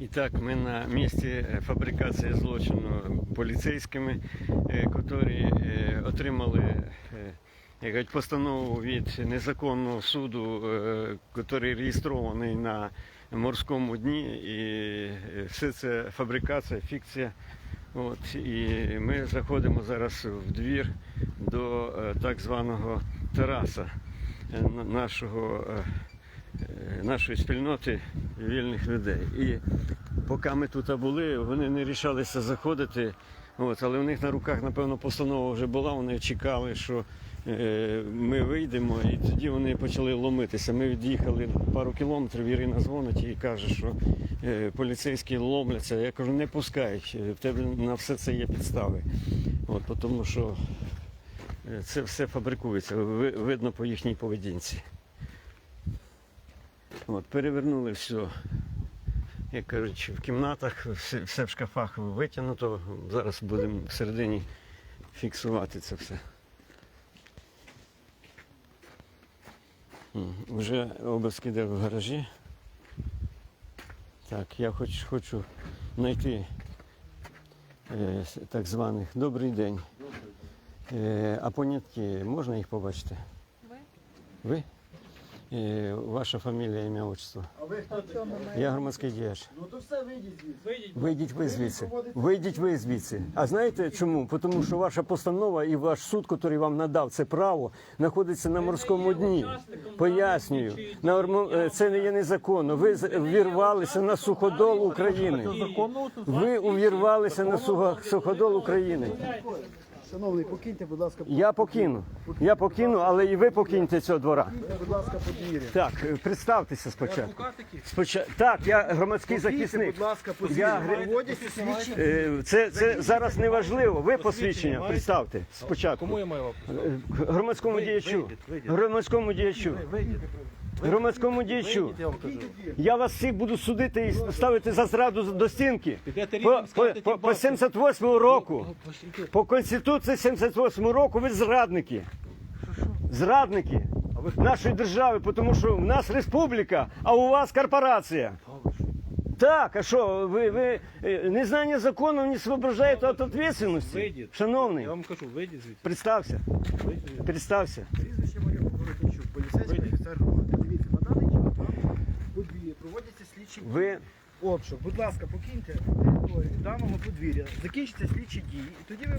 І так, ми на місці е, фабрикації злочину поліцейськими, е, котрі е, отримали кажуть, постанову від незаконного суду, який реєстрований на морському дні. І все це фабрикація, фікція. От, і ми заходимо зараз в двір до так званого Тараса, нашого, нашої спільноти вільних людей. І поки ми тут були, вони не рішалися заходити. От, але у них на руках, напевно, постанова вже була. Вони чекали, що е, ми вийдемо, і тоді вони почали ломитися. Ми від'їхали пару кілометрів. Ірина дзвонить і каже, що е, поліцейські ломляться. Я кажу, не пускають. е, В тебе на все це є підстави. От, тому що е, це все фабрикується, видно по їхній поведінці. От, перевернули все як кажуть, в кімнатах, все, все в шкафах витягнуто. Зараз будемо всередині фіксувати це все. Вже обиск іде в гаражі. Так, я хоч, хочу знайти е, так званих добрий день. Е, а понятки можна їх побачити? Ви? Ви? Е, ваша фамілія, ім'я, отчество. А ви хто? Я громадський діяч. Ну то все вийдіть звідси. Вийдіть ви звідси. Вийдіть ви звідси. А знаєте чому? Тому що ваша постанова і ваш суд, який вам надав це право, знаходиться на морському дні. Пояснюю, на ормо- е, це не є незаконно. Ви з- ввірвалися на суходол України. Ви увірвалися на сухо- суходол України. Шановний, покиньте, будь ласка, Я покину. Я покину, але і ви покиньте цього двора. будь ласка, подвір'я. Так, е, представтеся спочатку. Споча... Так, я громадський захисник. Будь ласка, Я гри- Проводяться слідчі. Е, Це, це зараз не важливо. Ви посвідчення представте спочатку. Кому я маю вам? Е, Громадському діячу. Громадському діячу. Громадському діячу. Я вам кажу. Я вас всіх буду судити і ставити за зраду до стінки. Підете По, по, скажете, по, по бабки. 78 року. По Конституції 78 року ви зрадники. Зрадники нашої держави, тому що в нас республіка, а у вас корпорація. Так, а що, ви, ви е, незнання закону не освобождаєте від відповідальності? Вийдіть. Шановний, Я вам кажу, вийдіть звідси. представся, Вийдіть. представся. Прізвище моє Городничук, поліцейський офіцер громади. Дивіться, на даний час там подвір'я дії. Ви Обшук, будь ласка, покиньте територію даного подвір'я, закінчаться слідчі дії, і тоді ви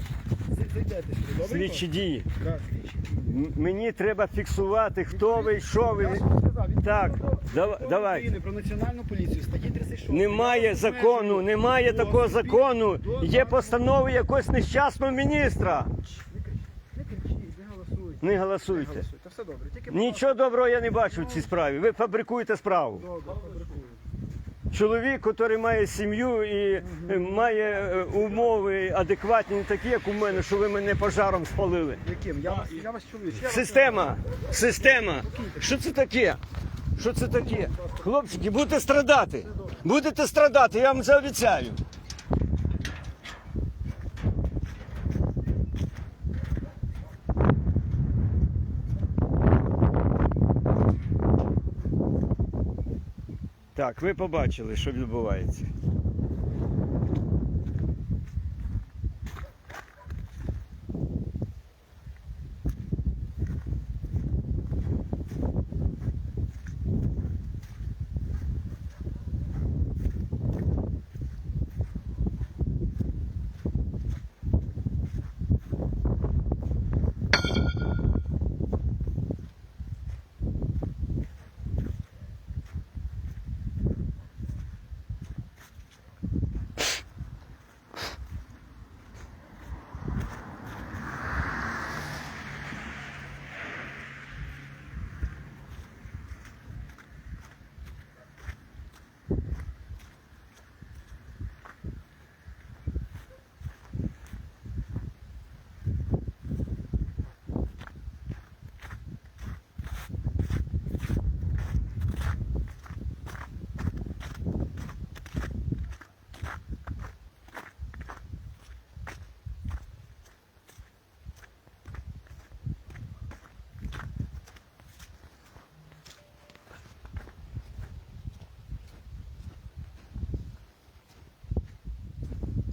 зайдете сюди. Добре? слідчі дії. Так, слідчі дії. М- Мені треба фіксувати, хто ви, що Я ви. ж вам сказав, відповідно Так, до дава- Закону давай. України про національну поліцію, статті 36. Немає Я закону, немає такого закону. Є постанови якогось нещасного міністра. Не кричіть, не кричіть, не голосуйте. Не голосуйте. голосуйте, все добре. Тільки Нічого доброго я не бачу в цій справі. Ви фабрикуєте справу. Добре, фабрикую. Чоловік, який має сім'ю і е, має е, умови адекватні, не такі, як у мене, що ви мене пожаром спалили. Яким? Я вас, я вас чую. Я Система, система. Що це таке? Що це таке? Хлопчики, будете страдати. Будете страдати, я вам це обіцяю. Так, ви побачили, що відбувається.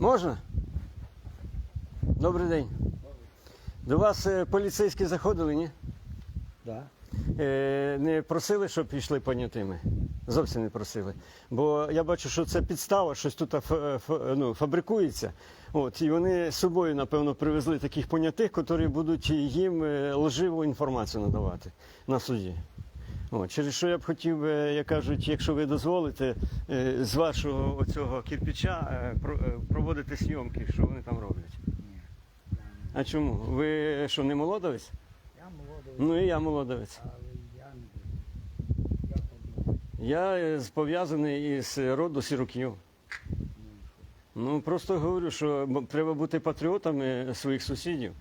Можна? Добрий день. До вас е, поліцейські заходили, ні? Да. Е, не просили, щоб пішли понятими? Зовсім не просили. Бо я бачу, що це підстава, щось тут ф- ну, фабрикується. От, і вони з собою, напевно, привезли таких понятих, які будуть їм е, лживу інформацію надавати на суді. От, через що я б хотів, би, як кажуть, якщо ви дозволите, е, з вашого оцього кирпича е, е, проводити зйомки, що вони там роблять. Ні. А чому? Ви що, не молодовець? Я молодий, Ну і я молодовець. але я не. Я. Пов'язаний із роду сіроків. Ну просто говорю, що треба бути патріотами своїх сусідів.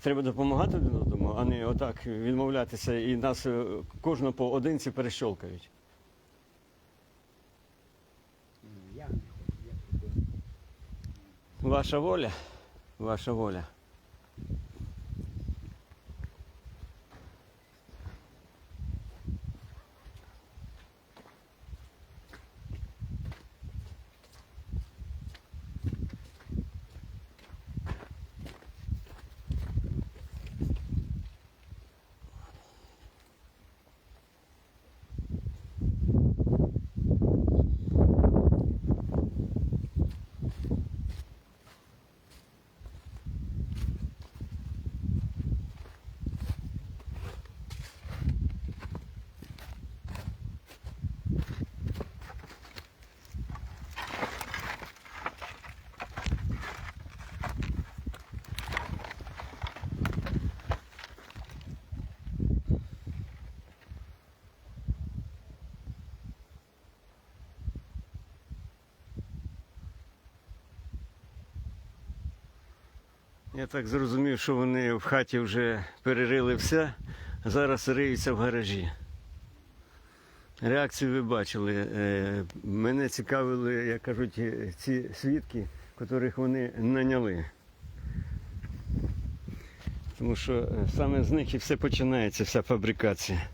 Треба допомагати а не отак відмовлятися і нас е, кожного поодинці перещолкають. Ну. Ваша воля, ваша воля. Я так зрозумів, що вони в хаті вже перерили все, зараз риються в гаражі. Реакцію ви бачили. Е, Мене цікавили, як кажуть, е, ці свідки, котрих вони наняли. Тому що е, саме з них і все починається, вся фабрикація.